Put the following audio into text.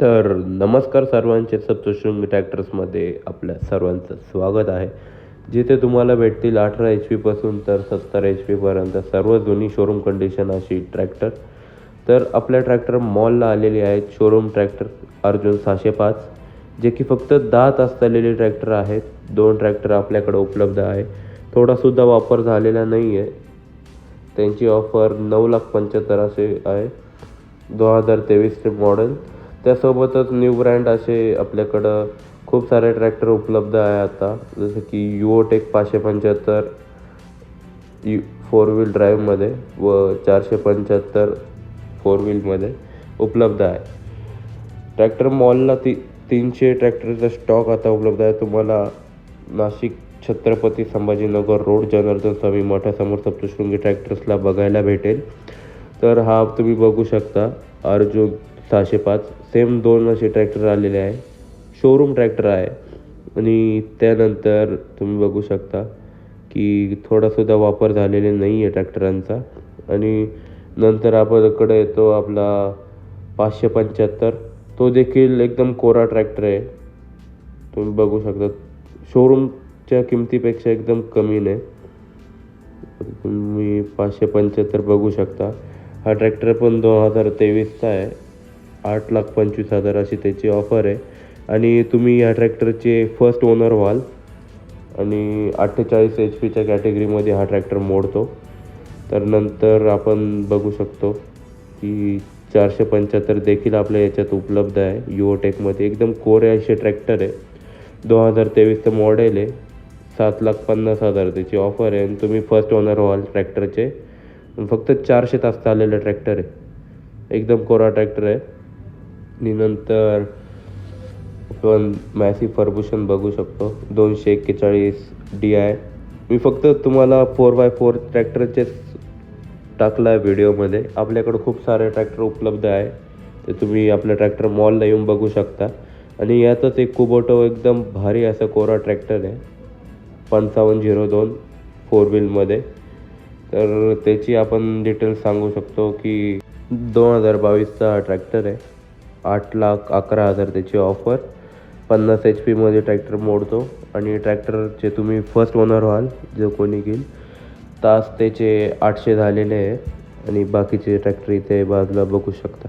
तर नमस्कार सर्वांचे सप्तशृंग ट्रॅक्टर्समध्ये आपल्या सर्वांचं स्वागत आहे. जिथे तुम्हाला भेटतील अठरा एच पीपासून तर सत्तर एच पीपर्यंत सर्व दोन्ही शोरूम कंडिशन अशी ट्रॅक्टर तर आपल्या ट्रॅक्टर मॉलला आलेली आहेत शोरूम ट्रॅक्टर अर्जुन सहाशे पाच जे की फक्त दहा तास चाललेले ट्रॅक्टर आहेत. दोन ट्रॅक्टर आपल्याकडे उपलब्ध आहे. थोडासुद्धा वापर झालेला नाही आहे त्यांची ऑफर नऊ लाख पंच्याहत्तर असे आहे. दोन हजार तेवीसचे मॉडेल त्यासोबतच न्यू ब्रँड असे आपल्याकडं खूप सारे ट्रॅक्टर उपलब्ध आहे आता. जसं की युओटेक पाचशे पंच्याहत्तर यू फोर व्हील ड्राईव्हमध्ये व चारशे पंच्याहत्तर फोर व्हीलमध्ये उपलब्ध आहे. ट्रॅक्टर मॉलला ती तीनशे ट्रॅक्टरचा स्टॉक आता उपलब्ध आहे. तुम्हाला नाशिक छत्रपती संभाजीनगर रोड जनार्दन स्वामी मठासमोर सप्तशृंगी ट्रॅक्टर्सला बघायला भेटेल. तर हा तुम्ही बघू शकता. अर्जुन सहाशे पाच. सेम दोन असे ट्रॅक्टर आलेले आहे. शोरूम ट्रॅक्टर आहे. आणि त्यानंतर तुम्ही बघू शकता की थोडासुद्धा वापर झालेला नाही आहे ट्रॅक्टरांचा. आणि नंतर आपल्याकडे येतो आपला पाचशे पंच्याहत्तर. तो देखील एकदम कोरा ट्रॅक्टर आहे. तुम्ही बघू शकता. शोरूमच्या किमतीपेक्षा एकदम कमी नाही. तुम्ही पाचशे पंच्याहत्तर बघू शकता. हा ट्रॅक्टर पण दोन हजार तेवीसचा आहे. आठ लाख पंचवीस हजार अशी त्याची ऑफर आहे. आणि तुम्ही या ट्रॅक्टरचे फर्स्ट ओनर व्हाल. आणि अठ्ठेचाळीस एच पीच्या कॅटेगरीमध्ये हा ट्रॅक्टर मोडतो. तर नंतर आपण बघू शकतो की चारशे पंच्याहत्तर देखील आपल्या याच्यात उपलब्ध आहे. युओटेकमध्ये एकदम कोरे असे ट्रॅक्टर आहे. दोन हजार तेवीसचं मॉडेल आहे. सात लाख पन्नास हजार त्याची ऑफर आहे. आणि तुम्ही फर्स्ट ओनर व्हाल ट्रॅक्टरचे फक्त चारशे तास चाललेलं ट्रॅक्टर आहे. एकदम कोरा ट्रॅक्टर आहे. नंतर आपण मॅसी फर्ब्युशन बघू शकतो. दोनशे एक्केचाळीस डी आय. मी फक्त तुम्हाला फोर बाय फोर ट्रॅक्टरचेच टाकला आहे व्हिडिओमध्ये. आपल्याकडं खूप सारे ट्रॅक्टर उपलब्ध आहे. ते तुम्ही आपल्या ट्रॅक्टर मॉलला येऊन बघू शकता. आणि यातच एक कुबोटो एकदम भारी असा कोरा ट्रॅक्टर आहे. पंचावन्न झिरो दोन फोर व्हीलमध्ये. तर त्याची आपण डिटेल्स सांगू शकतो की दोन हजार बावीसचा ट्रॅक्टर आहे. आठ लाख अकरा हजार त्याची ऑफर पन्नास एच पीमध्ये ट्रॅक्टर मोडतो. आणि ट्रॅक्टरचे तुम्ही फर्स्ट ओनर व्हाल जो कोणी घेईल. तास त्याचे आठशे झालेले आहे. आणि बाकीचे ट्रॅक्टर इथे बाजूला बघू शकता.